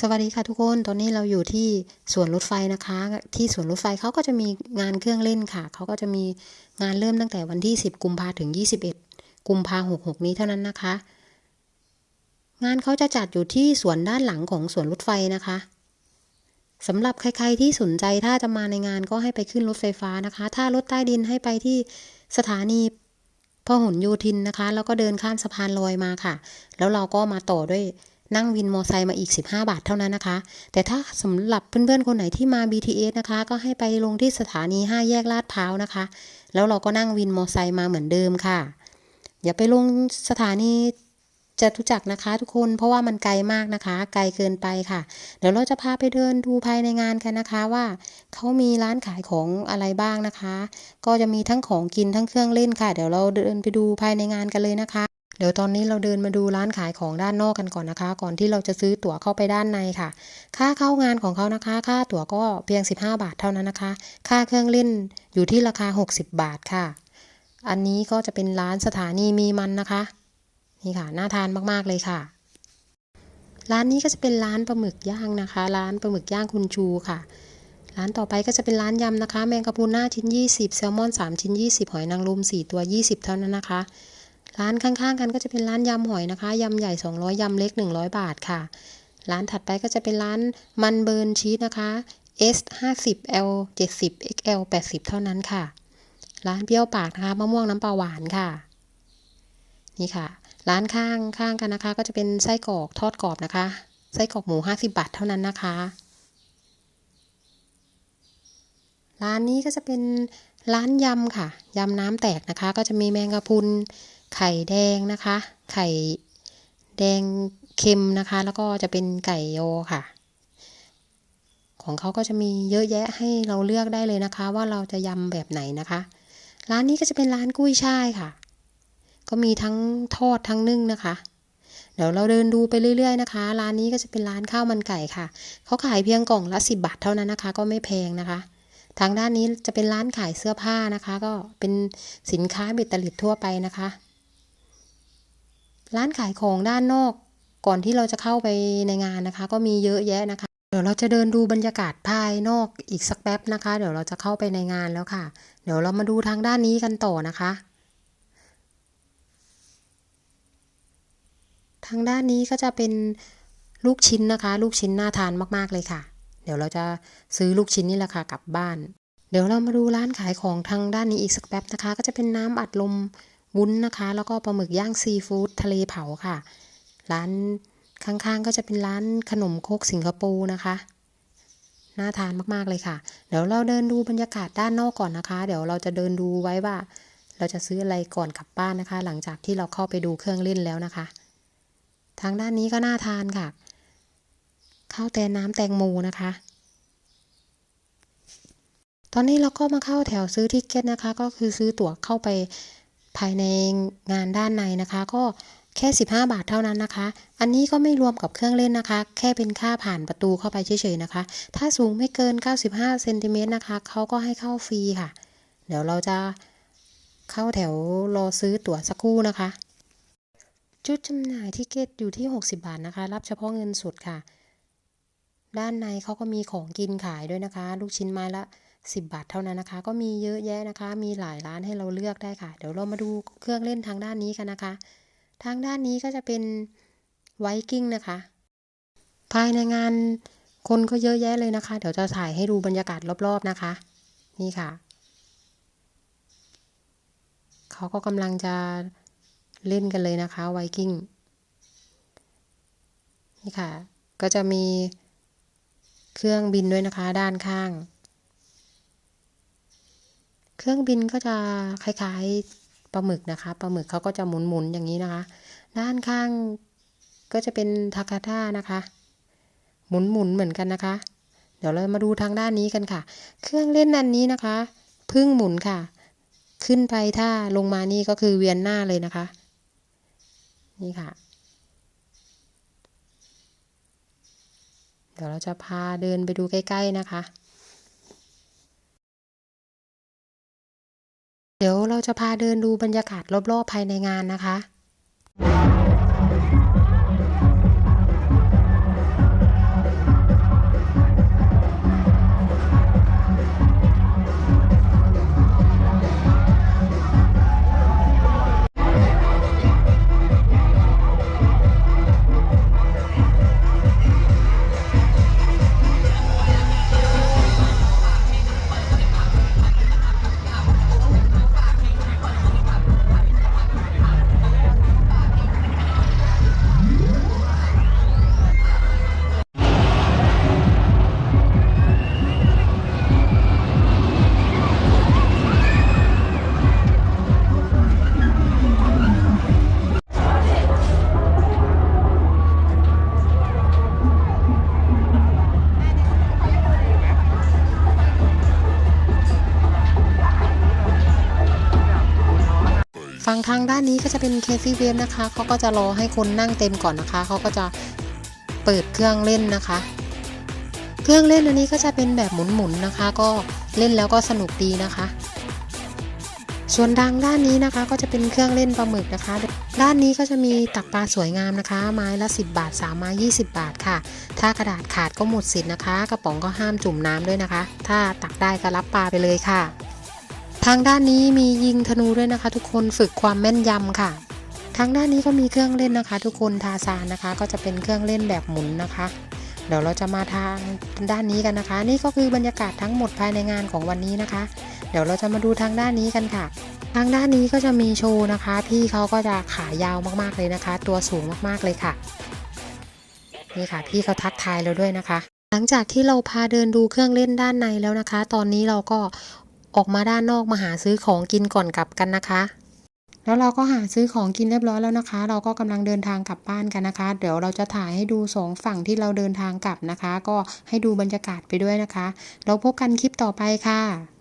สวัสดีค่ะทุกคน ตอนนี้เราอยู่ที่สวนรถไฟนะคะ ที่สวนรถไฟเขาก็จะมีงานเครื่องเล่นค่ะ เขาก็จะมีงานเริ่มตั้งแต่วันที่ 10 กุมภาถึง 21 กุมภา66นี้เท่านั้นนะคะ งานเขาจะจัดอยู่ที่สวนด้านหลังของสวนรถไฟนะคะสำหรับใครๆที่สนใจถ้าจะมาในงานก็ให้ไปขึ้นรถไฟฟ้านะคะ ถ้ารถใต้ดินให้ไปที่สถานีพหลโยธินนะคะ แล้วก็เดินข้ามสะพานลอยมาค่ะ แล้วเราก็มาต่อด้วย นั่งวินมอไซค์มาอีก 15 บาทเท่านั้นนะคะ แต่ถ้าสำหรับเพื่อนๆคนไหนที่มา BTS นะคะ ก็ให้ไปลงที่สถานี 5 แยกลาดพร้าวนะคะ แล้วเราก็นั่งวินมอไซค์มาเหมือนเดิมค่ะ อย่าไปลงสถานีจตุจักรนะคะทุกคนเพราะว่ามันไกลมากนะคะ ไกลเกินไปค่ะ เดี๋ยวเราจะพาไปเดินดูภายในงานกันนะคะว่าเขามีร้านขายของอะไรบ้างนะคะ ก็จะมีทั้งของกินทั้งเครื่องเล่นค่ะ เดี๋ยวเราเดินไปดูภายในงานกันเลยนะคะ เดี๋ยวตอนนี้เราเดินมาดูร้านขายของด้านนอกกันก่อนนะคะ ก่อนที่เราจะซื้อตั๋วเข้าไปด้านในค่ะ ค่าเข้างานของเขานะคะ ค่าตั๋วก็เพียง 15 บาทเท่านั้นนะคะ ค่าเครื่องเล่นอยู่ที่ราคา 60 บาทค่ะ อันนี้ก็จะเป็นร้านสถานีมีมันนะคะ นี่ค่ะน่าทานมากๆเลยค่ะ ร้านนี้ก็จะเป็นร้านปลาหมึกย่างนะคะ ร้านปลาหมึกย่างคุณชูค่ะร้านต่อไปก็จะเป็นร้านยำนะคะ แมงกะพรุนหน้าชิ้น 20 แซลมอน 3 ชิ้น 20 หอยนางรม4 ตัว 20 เท่านั้นนะคะ ร้านข้างๆ กันก็จะเป็นร้านยำหอยนะคะยำใหญ่ 200ยำเล็ก 100 บาทค่ะ ร้านถัดไปก็จะเป็นร้านมันเบิร์นชีสนะคะ S 50 L 70 XL 80 เท่านั้นค่ะ ร้านเปรี้ยวปากนะคะมะม่วงน้ำปลาหวานค่ะ นี่ค่ะ ร้านข้างข้างกันนะคะ ก็จะเป็นไส้กรอกทอดกรอบนะคะ ไส้กรอกหมู 50 บาทเท่านั้นนะคะ ร้านนี้ก็จะเป็นร้านยำค่ะยำน้ำแตกนะคะ ก็จะมีแมงกะพรุน ไข่แดงนะคะ ไข่แดงเค็มนะคะ แล้วก็จะเป็นไก่โยค่ะ ของเขาก็จะมีเยอะแยะให้เราเลือกได้เลยนะคะ ว่าเราจะยำแบบไหนนะคะ ร้านนี้ก็จะเป็นร้านกุ้ยช่ายค่ะ ก็มีทั้งทอดทั้งนึ่งนะคะ เดี๋ยวเราเดินดูไปเรื่อย ๆ นะคะ ร้านนี้ก็จะเป็นร้านข้าวมันไก่ค่ะ เขาขายเพียงกล่องละ10บาทเท่านั้นนะคะ ก็ไม่แพงนะคะทางด้านนี้จะเป็นร้านขายเสื้อผ้านะคะ ก็เป็นสินค้าเบตเตอริดทั่วไปนะคะ ร้านขายของด้านนอก ก่อนที่เราจะเข้าไปในงานนะคะ ก็มีเยอะแยะนะคะ เดี๋ยวเราจะเดินดูบรรยากาศภายนอกอีกสักแป๊บนะคะ เดี๋ยวเราจะเข้าไปในงานแล้วค่ะ เดี๋ยวเรามาดูทางด้านนี้กันต่อนะคะ ทางด้านนี้ก็จะเป็นลูกชิ้นนะคะ ลูกชิ้นน่าทานมากๆเลยค่ะ เดี๋ยวเราจะซื้อลูกชิ้นนี่แหละค่ะกลับบ้าน เดี๋ยวเรามาดูร้านขายของทางด้านนี้อีกสักแป๊บนะคะ ก็จะเป็นน้ำอัดลม วุ้นนะคะ แล้วก็ปลาหมึกย่างซีฟู้ดทะเลเผาค่ะ ร้านข้างๆก็จะเป็นร้านขนมโคกสิงคโปร์นะคะ น่าทานมากๆเลยค่ะ เดี๋ยวเราเดินดูบรรยากาศด้านนอกก่อนนะคะ เดี๋ยวเราจะเดินดูไว้ว่า เราจะซื้ออะไรก่อนกลับบ้านนะคะ หลังจากที่เราเข้าไปดูเครื่องเล่นแล้วนะคะ ทางด้านนี้ก็น่าทานค่ะ ข้าวแตนน้ำแตงโมนะคะตอนนี้เราก็มาเข้าแถวซื้อทิเก็ตนะคะ ก็คือซื้อตั๋วเข้าไป ภายในงานด้านในนะคะ ก็แค่ 15 บาทเท่านั้นนะคะ อันนี้ก็ไม่รวมกับเครื่องเล่นนะคะ แค่เป็นค่าผ่านประตูเข้าไปเฉยๆนะคะ ถ้าสูงไม่เกิน 95เซนติเมตรนะคะเขาก็ให้เข้าฟรีค่ะ เดี๋ยวเราจะเข้าแถวรอซื้อตั๋วสักครู่นะคะ จุดจำหน่ายทิเกตอยู่ที่ 60 บาทนะคะ รับเฉพาะเงินสดค่ะ ด้านในเขาก็มีของกินขายด้วยนะคะ ลูกชิ้นไม้ละ 10 บาทเท่านั้นนะคะ ก็มีเยอะแยะนะคะ มีหลายร้านให้เราเลือกได้ค่ะ เดี๋ยวเรามาดูเครื่องเล่นทางด้านนี้กันนะคะ ทางด้านนี้ก็จะเป็นไวกิ้งนะคะ ภายในงานคนก็เยอะแยะเลยนะคะ เดี๋ยวจะถ่ายให้ดูบรรยากาศรอบๆนะคะ นี่ค่ะ เขาก็กำลังจะเล่นกันเลยนะคะไวกิ้ง นี่ค่ะ ก็จะมีเครื่องบินด้วยนะคะด้านข้าง เครื่องบินก็จะคล้ายๆปลาหมึกนะคะปลาหมึกเขาก็จะหมุนๆอย่างนี้นะคะ ด้านข้างก็จะเป็นทาคาท่านะคะ หมุนๆเหมือนกันนะคะ เดี๋ยวเรามาดูทางด้านนี้กันค่ะ เครื่องเล่นอันนี้นะคะพึ่งหมุนค่ะ ขึ้นไปถ้าลงมานี่ก็คือเวียนหน้าเลยนะคะ นี่ค่ะ เดี๋ยวเราจะพาเดินไปดูใกล้ ๆ นะคะ เดี๋ยวเราจะพาเดินดูบรรยากาศรอบๆภายในงานนะคะ ฝั่งทางด้านนี้ก็จะเป็นเคฟี่เวฟนะคะเขาก็จะรอให้คนนั่งเต็มก่อนนะคะเขาก็จะเปิดเครื่องเล่นนะคะ เครื่องเล่นอันนี้ก็จะเป็นแบบหมุนๆนะคะ ก็เล่นแล้วก็สนุกดีนะคะ ส่วนทางด้านนี้นะคะก็จะเป็นเครื่องเล่นปลาหมึกนะคะ ด้านนี้ก็จะมีตักปลาสวยงามนะคะ ไม้ละ 10 บาท3ไม้20 บาทค่ะ ถ้ากระดาษขาดก็หมดสิทธิ์นะคะ กระป๋องก็ห้ามจุ่มน้ำด้วยนะคะ ถ้าตักได้ก็รับปลาไปเลยค่ะ ทางด้านนี้มียิงธนูด้วยนะคะ ทุกคนฝึกความแม่นยำค่ะ ทางด้านนี้ก็มีเครื่องเล่นนะคะ ทุกคนทาซานนะคะ ก็จะเป็นเครื่องเล่นแบบหมุนนะคะ เดี๋ยวเราจะมาทางด้านนี้กันนะคะ นี่ก็คือบรรยากาศทั้งหมดภายในงานของวันนี้นะคะ เดี๋ยวเราจะมาดูทางด้านนี้กันค่ะ ทางด้านนี้ก็จะมีโชว์นะคะ พี่เขาก็จะขายาวมากๆเลยนะคะ ตัวสูงมากๆเลยค่ะนี่ค่ะพี่เขาทักทายเราด้วยนะคะ หลังจากที่เราพาเดินดูเครื่องเล่นด้านในแล้วนะคะ ตอนนี้เราก็ ออกมาด้านนอกมาหาซื้อของกินก่อนกลับกันนะคะ แล้วเราก็หาซื้อของกินเรียบร้อยแล้วนะคะ เราก็กำลังเดินทางกลับบ้านกันนะคะ เดี๋ยวเราจะถ่ายให้ดูสองฝั่งที่เราเดินทางกลับนะคะ ก็ให้ดูบรรยากาศไปด้วยนะคะ เราพบกันคลิปต่อไปค่ะ